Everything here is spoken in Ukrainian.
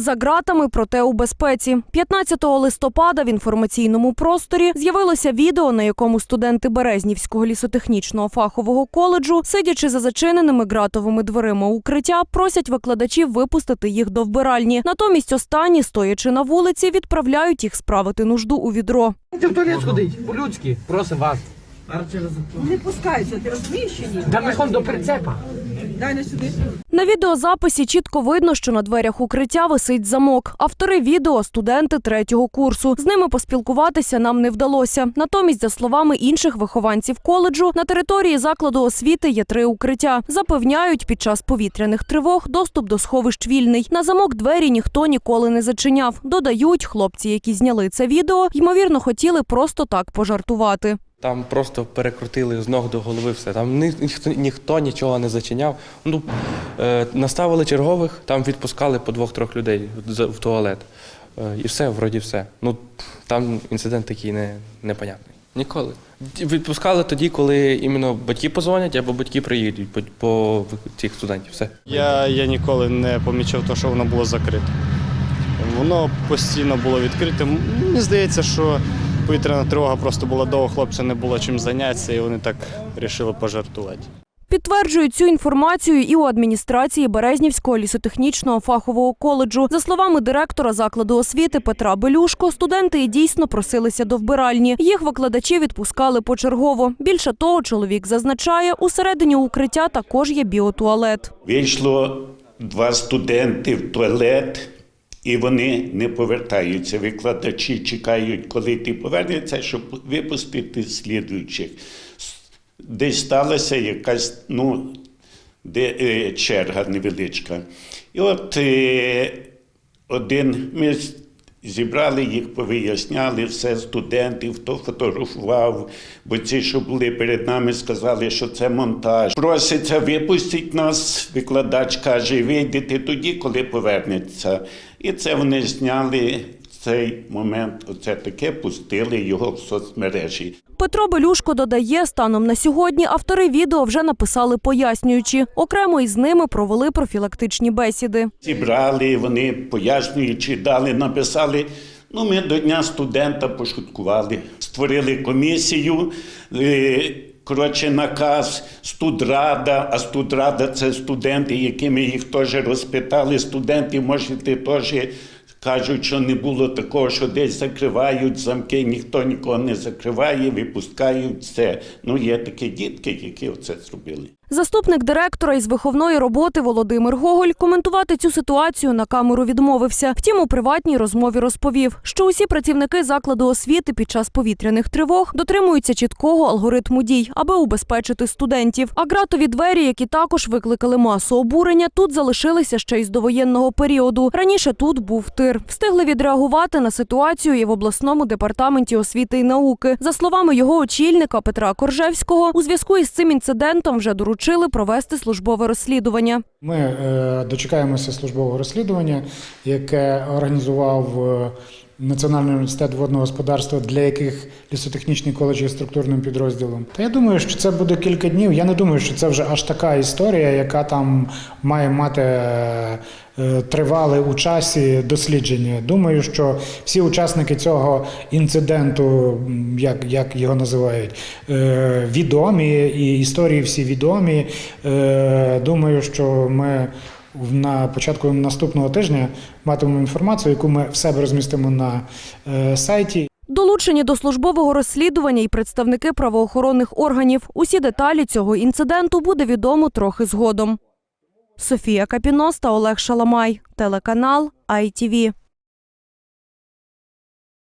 За ґратами, проте у безпеці. 15 листопада в інформаційному просторі з'явилося відео, на якому студенти Березнівського лісотехнічного фахового коледжу, сидячи за зачиненими ґратовими дверима укриття, просять викладачів випустити їх до вбиральні. Натомість останні, стоячи на вулиці, відправляють їх справити нужду у відро. Ти в туалет сходить, по-людськи, просимо вас. Не пускайся, ти розумієш чи ні? Та мехом до прицепа. Дай сюди. На відеозаписі чітко видно, що на дверях укриття висить замок. Автори відео студенти третього курсу. З ними поспілкуватися нам не вдалося. Натомість, за словами інших вихованців коледжу, на території закладу освіти є три укриття. Запевняють, під час повітряних тривог доступ до сховищ вільний. На замок двері ніхто ніколи не зачиняв. Додають, хлопці, які зняли це відео, ймовірно, хотіли просто так пожартувати. Там просто перекрутили з ног до голови все. Там ні- ніхто, ніхто нічого не зачиняв. Ну, е, наставили чергових, там відпускали по двох-трьох людей в, в туалет. Е, і все, вроді все. Ну, там інцидент такий не, непонятний. Ніколи. Відпускали тоді, коли іменно батьки позвонять або батьки приїдуть по, по цих студентів. Все. Я, я ніколи не помічав те, що воно було закрите. Воно постійно було відкрите. Мені здається, що повітряна тривога просто була довго, хлопцям не було чим зайнятися, і вони так вирішили пожартувати. Підтверджують цю інформацію і у адміністрації Березнівського лісотехнічного фахового коледжу. За словами директора закладу освіти Петра Белюшко, студенти і дійсно просилися до вбиральні. Їх викладачі відпускали почергово. Більше того, чоловік зазначає, усередині укриття також є біотуалет. Вийшло два студенти в туалет, і вони не повертаються. Викладачі чекають, коли ти повернешся, щоб випустити слідуючих. Десь сталася якась ну, де, е, черга невеличка. І от е, один ми зібрали їх, повиясняли все студентів, хто фотографував, бо ці, що були перед нами, сказали, що це монтаж. Проситься випустити нас. Викладач каже, вийдете тоді, коли повернеться. І це вони зняли цей момент. Оце таке пустили його в соцмережі. Петро Белюшко додає, станом на сьогодні автори відео вже написали пояснюючи. Окремо із ними провели профілактичні бесіди. Зібрали, вони пояснюючи, дали, написали. Ну, ми до Дня студента пошуткували, створили комісію. е, Коротше, наказ студрада, а студрада це студенти, які ми їх теж розпитали. Студенти, можете теж кажуть, що не було такого, що десь закривають замки, ніхто нікого не закриває, випускають все. Ну, є такі дітки, які це зробили. Заступник директора із виховної роботи Володимир Гоголь коментувати цю ситуацію на камеру відмовився. Втім, у приватній розмові розповів, що усі працівники закладу освіти під час повітряних тривог дотримуються чіткого алгоритму дій, аби убезпечити студентів. А ґратові двері, які також викликали масу обурення, тут залишилися ще із довоєнного періоду. Раніше тут був тир. Встигли відреагувати на ситуацію і в обласному департаменті освіти і науки. За словами його очільника Петра Коржевського, у зв'язку із цим інцидентом вже доручили провести службове розслідування. Ми е, дочекаємося службового розслідування, яке організував е, Національний університет водного господарства, для яких лісотехнічний коледж є структурним підрозділом. Та я думаю, що це буде кілька днів. Я не думаю, що це вже аж така історія, яка там має мати е, е, тривале у часі дослідження. Думаю, що всі учасники цього інциденту, як, як його називають, е, відомі, і історії всі відомі. Думаю, що ми на початку наступного тижня матимемо інформацію, яку ми в себе розмістимо на е, сайті. Долучені до службового розслідування і представники правоохоронних органів. Усі деталі цього інциденту буде відомо трохи згодом. Софія Капінос та Олег Шаламай. Телеканал ITV.